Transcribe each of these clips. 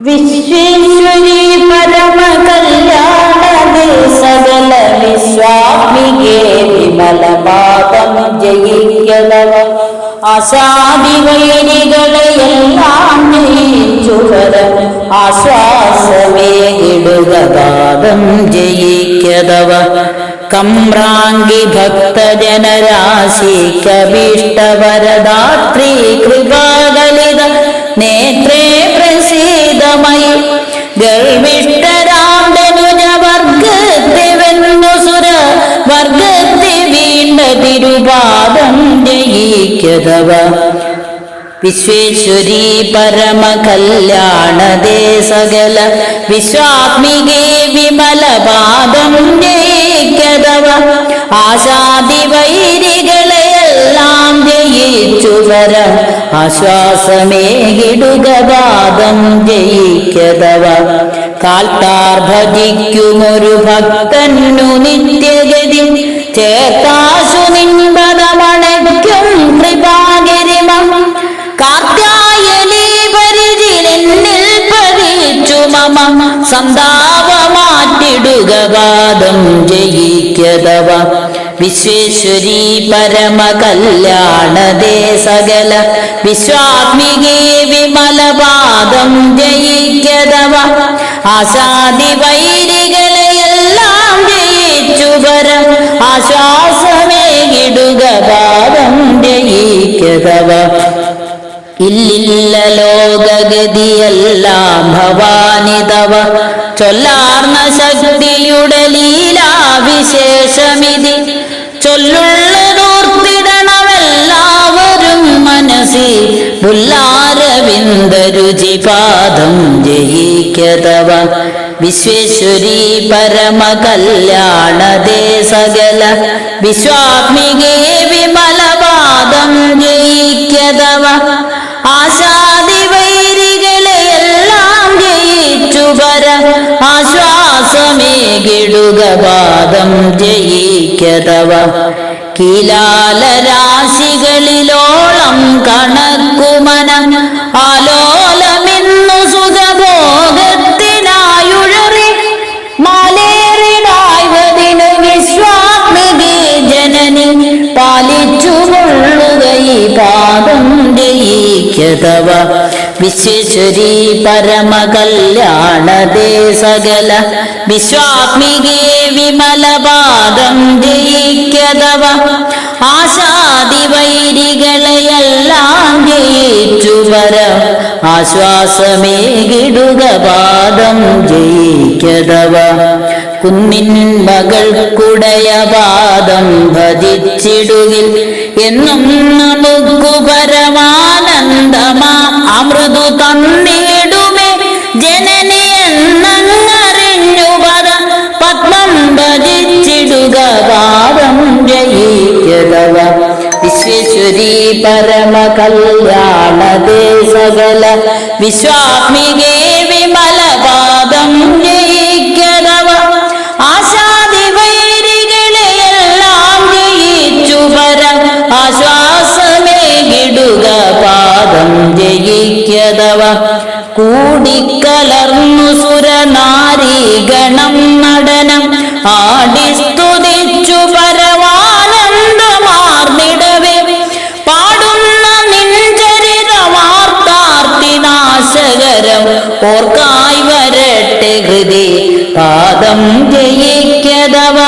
വിശ്വേശ്വരി പരമ കല്യാണ സകല വിശ്വാമികേ വിമല പാപം ജയിക്കലവ ആശാദി വൈരികളെയെല്ലാം ജയിച്ചുവര ആശ്വാസമേ ഇടുക പാപം ജയിക്കതവ കമ്രാങ്കി ഭക്തജനരാശി കവിഷ്ടവരദാത്രി കൃപാകലിത നേത്രേ പ്രസീതമയി ഗർവിഷ്ടരാം ധനുജ വർഗത്തെ വെന്നു സുര വർഗത്തെ വീണ്ട തിരുപാദം ജയിക്കതവ. വിശ്വേശ്വരി പരമ കല്യാണദേ സകല വിശ്വാത്മികേ വിമല പാദം ജയിക്കതവ. ആശാദി വൈരികളെയെല്ലാം ജയിച്ചു വര ആശ്വാസമേകിടുക വാദം ജയിക്കതവ. കാൽത്താർ ഭജിക്കുമൊരു ഭക്തന്നു നിത്യഗതി. ചേർത്താശു നിൻപദമണയ്ക്കും കൃപാഗരിമം. കാർത്തായലി പരിചിലെന്നിൽ പതിച്ചു മമ. സന്താപമാറ്റിടുക വാദം ജയിക്കതവ. വിശ്വേശ്വരി പരമ കല്യാണദേ സകല. വിശ്വാത്മികേ വിമല പാദം ജയിക്കതവ. ആശാദി വൈരികളെയെല്ലാം ജയിച്ചു വരം ആശ്വാസമേകിടുക പാദം ജയിക്കതവ. ഇല്ലില്ല ലോകഗതിയെല്ലാം ഭവാനിതവ. ചൊല്ലാർന്ന ശക്തിയുടെ ലീലാവിശേഷമിതി. ചൊല്ലുള്ളതോർത്തിടണമെല്ലാവരും മനസ്സിൽ പുല്ലാരവിന്ദരുചി പാദം ജയിക്കതവ. വിശ്വേശ്വരി പരമ കല്യാണദേ സകല. വിശ്വാത്മികേ വിമലപാദം ജയിക്കതവ. ആശാദി വൈരികളെയെല്ലാം ജയിച്ചു വര ആശ്വാസമേകിടുക പാദം ജയിക്കതവ. കിലാലരാശികളിലോളം കണക്കുമനം. ആലോലമിന്നു സുഖഭോഗത്തിനായുഴറി. മാലേറിടായ്വതിനു വിശ്വാത്മികേ ജനനി. പാലിച്ചു കൊള്ളുക ഈ പാദം ജയിക്കതവ. വിശ്വേശ്വരി പരമ കല്യാണദേ സകല വിശ്വാത്മികേ വിമല പാദം ജയിക്കതവ. ആശാദി വൈരികളെയെല്ലാം ജയിച്ചു വര ആശ്വാസമേകിടുക പാദം ജയിക്കതവ. കുന്നിൻ മകൾക്കുടയ പാദം ഭജിച്ചിടുകിൽ എന്നും നമുക്കു പരമാനന്ദമാ അമൃതു തന്നിടുമേ. ജനനി എന്നറിഞ്ഞു പദ പത്മം ഭജിച്ചിടുക പാപം ജയിക്കതവ. വിശ്വേശ്വരി പരമ കല്യാണ സകല വിശ്വാത്മികേ ജയിക്കതവ കൂടിക്കലർന്നു സുരനാരീഗണം നടനം. ആടിസ്തുതിച്ചു പരമാനന്ദമാർന്നിടവേ പാടുന്ന നിൻചരിതമാർത്താർത്തിനാശകരം ഓർക്കായി വരട്ടെ ഹൃദി. പാദം ജയിക്കതവ.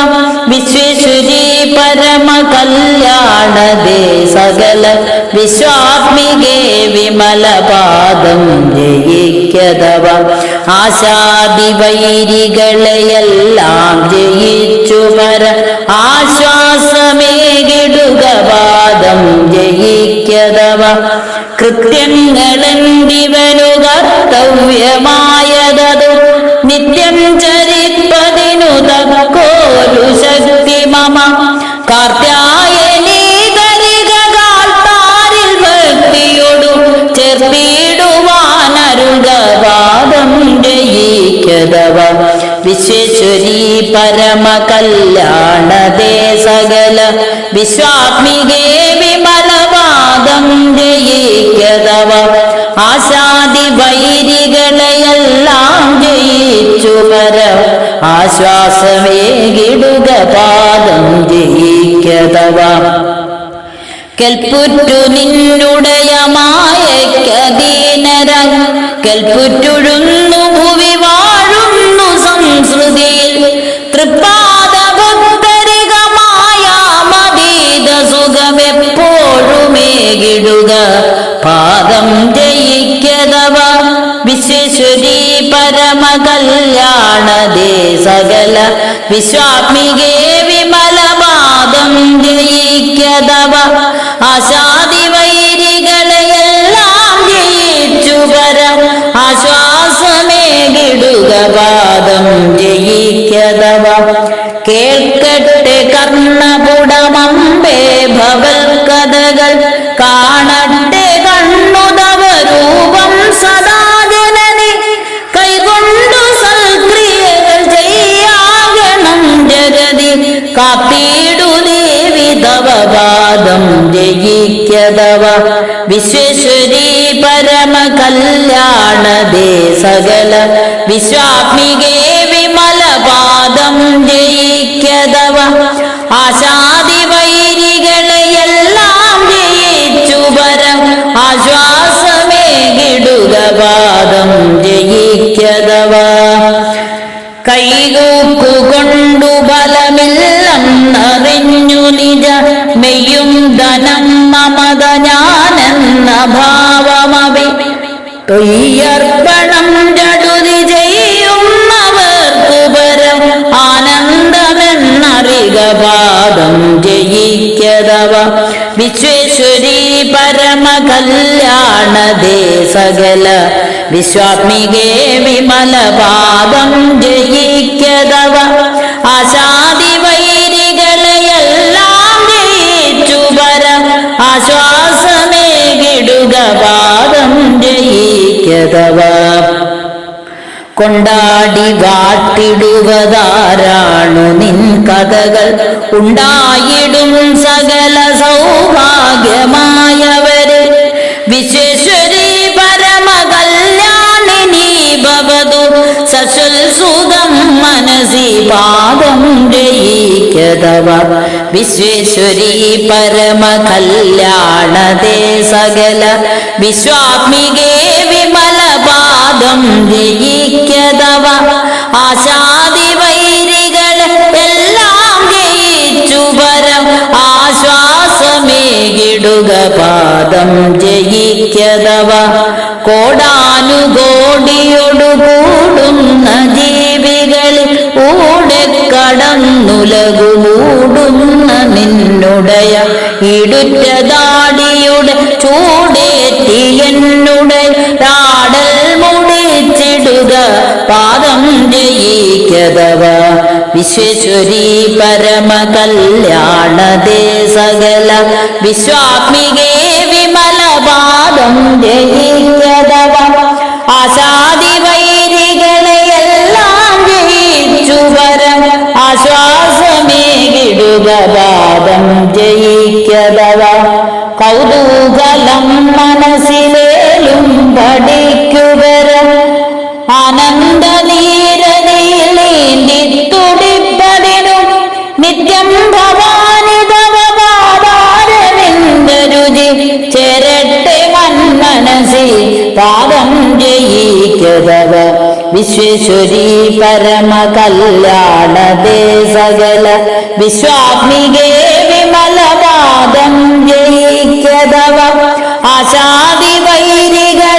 വിശ്വേശ്വരി പരമ കല്യാണ ദേ. സകല വിശ്വാത്മികേ വിമല പാദം ജയിക്കതവ. ആശാദി വൈരികളെയെല്ലാം ജയിച്ചു വര. ആശ്വാസമേകിടുക പാദം ജയിക്കതവ. കൃത്യങ്ങളെന്തിവനു നിത്യം ചരിപ്പതിനു തക്കോരു ശക്തി മമ. ജയിക്കതവ വിശ്വേശ്വരി പരമ കല്യാണദേ സകല. വിശ്വാത്മികേ വിമലവാദം ജയിക്കതവ. ആശാദി വൈരികളെയെല്ലാം ജയിച്ചു പര ആശ്വാസമേകിടുക പാദം ജയിക്കതവ. കെൽപ്പുറ്റു നിന്നുടയ മായക്കദീനരം പാദം ജയിക്കതവ വിശ്വശ്വരി പരമ കല്യാണദേ സകല വിശ്വാത്മികേ വിമല പാദം ജയിക്കതവ ആശാദി വൈരികളെല്ലാം ജയിച്ചു പര ആശ്വാസമേകിടുക പാദം ജയിക്കതവ കേൾക്കട്ടെ കർണപുടമമ്പേ ഭവൽ കഥകൾ പാദം ജയിക്കതവ. വിശ്വശ്വരി പരമ കല്യാണദേ സകല. വിശ്വാത്മികേ വിമല പാദം ജയിക്കതവ. ആശാദി വൈരികളെയെല്ലാം ജയിച്ചു പരം ആശ്വാസമേകിടുക പാദം കൈകൂക്കുകൊണ്ടു ബലമില്ലെന്നറിഞ്ഞു നിജ മെയ്യും ധനം മമത ഞാനെന്ന ഭാവമവി. തൊയ്യർപ്പണം ചടുതി ചെയ്യുന്നവർക്കു പരം ആനന്ദമെന്നറിക പാദം ജയിക്കതവ. വിശ്വേശ്വരി പരമ കല്യാണ സകല വിശ്വാത്മികേ വിമല പാദം ജയിക്കതവ ആശാദി വൈരികളെയെല്ലാം ജയിച്ചു വര ആശ്വാസമേകിടുക പാദം ജയിക്കതവ. കൊണ്ടാടി വാട്ടിടുവതാരാണു നിൻ കഥകൾ. ഉണ്ടായിടും സകല സൗഭാഗ്യമായവരെ. വിശ്വേശ്വരി ഭവതു സശൽ സുതം മനസി പാദം ജയിക്കതവ വിശ്വേശ്വരി പരമ കല്യാണതേ സകല. വിശ്വാത്മികേ വിമല പാദം ജയിക്കതവ ആശാദി ആശ്വാസമേകിടുക പാദം ജയിക്കതവ. കോടാനുകോടിയൊടുകൂടുന്ന ജീവികളിൽ കടന്നുലകു മൂടുന്ന നിന്നുടയ. ഇടുറ്റതാടിയുടെ ചൂടേറ്റി വിശ്വേശ്വരി പരമ കല്യാണദേ സകല വിശ്വാത്മികേ വിമല പാദം ജയിക്കതവ. ആശാദി വൈരികളെയെല്ലാം ജയിച്ചു വരം. ആശ്വാസമേകിടുക പാദം ജയിക്കതവ. കൗതൂകലം മനസ്സിലേലും പഠിക്കുവരം പാദം ജയിക്കതവ വിശ്വേശ്വരി പരമ കല്യാണദേ സകല. വിശ്വാത്മികേ വിമല പാദം ജയിക്കതവ. ആശാദി വൈരികളെയെല്ലാം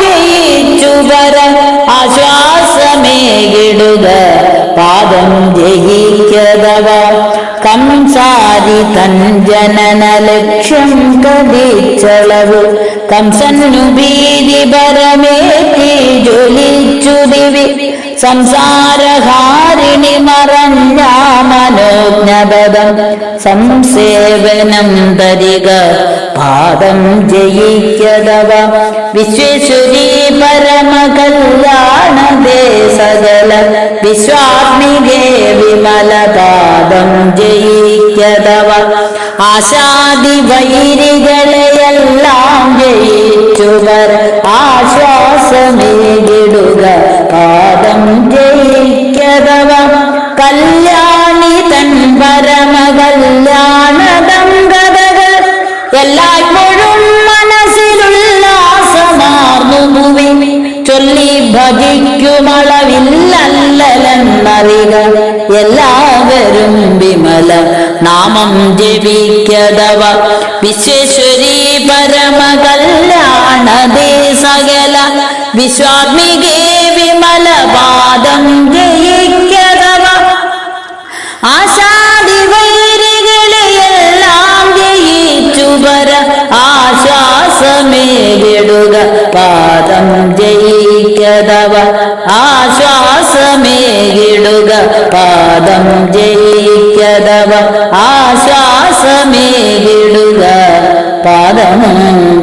ജയിച്ചു വര. ആശ്വാസമേകിടുക. പാദം ജയിക്കതവ. കംസാരി തൻ ജനന ലക്ഷ്യം കതിച്ചളവ് കംസന്നു ഭീതി പരമേറ്റി ജ്വലിച്ചു ദിവി. സംസാരഹാരിണി മറഞ്ഞ മനോജ്ഞപദം. സംസേവനം തരിക പാദം ജയിക്കതവ. വിശ്വേശ്വരി പരമ കല്യാണദേ സകല. വിശ്വാത്മികേ വിമല പാദം ജയിക്കതവ. ആശാദി വൈരികളെയെല്ലാം ജയിച്ചുവർ. ആശ്വാസമേകിടുക. പാദം ജയിക്കതവ. കല്യാണി തൻ പരമ കല്യാണതം കഥകൾ എല്ലായ്പ്പോഴും മനസ്സിലുല്ലാസമാർന്നു ഭൂമി ചൊല്ലി ഭജിക്കുമളവില്ലല്ലെന്നറിക എല്ലാവരും വിമല നാമം ജപിക്കതവ വിശ്വേശ്വരി പരമകല്യാണതേ സകല. വിശ്വാത്മികേ വിമല പാദം ജയിക്കതവ ആശാദി വൈരികളെയെല്ലാം ജയിച്ചു വര ആശ്വാസമേകിടുക പാദം ജയിക്കതവ ആശ്വാസമേകിടുക പാദം ജയിക്കതവ ആശ്വാസമേകിടുക പാദം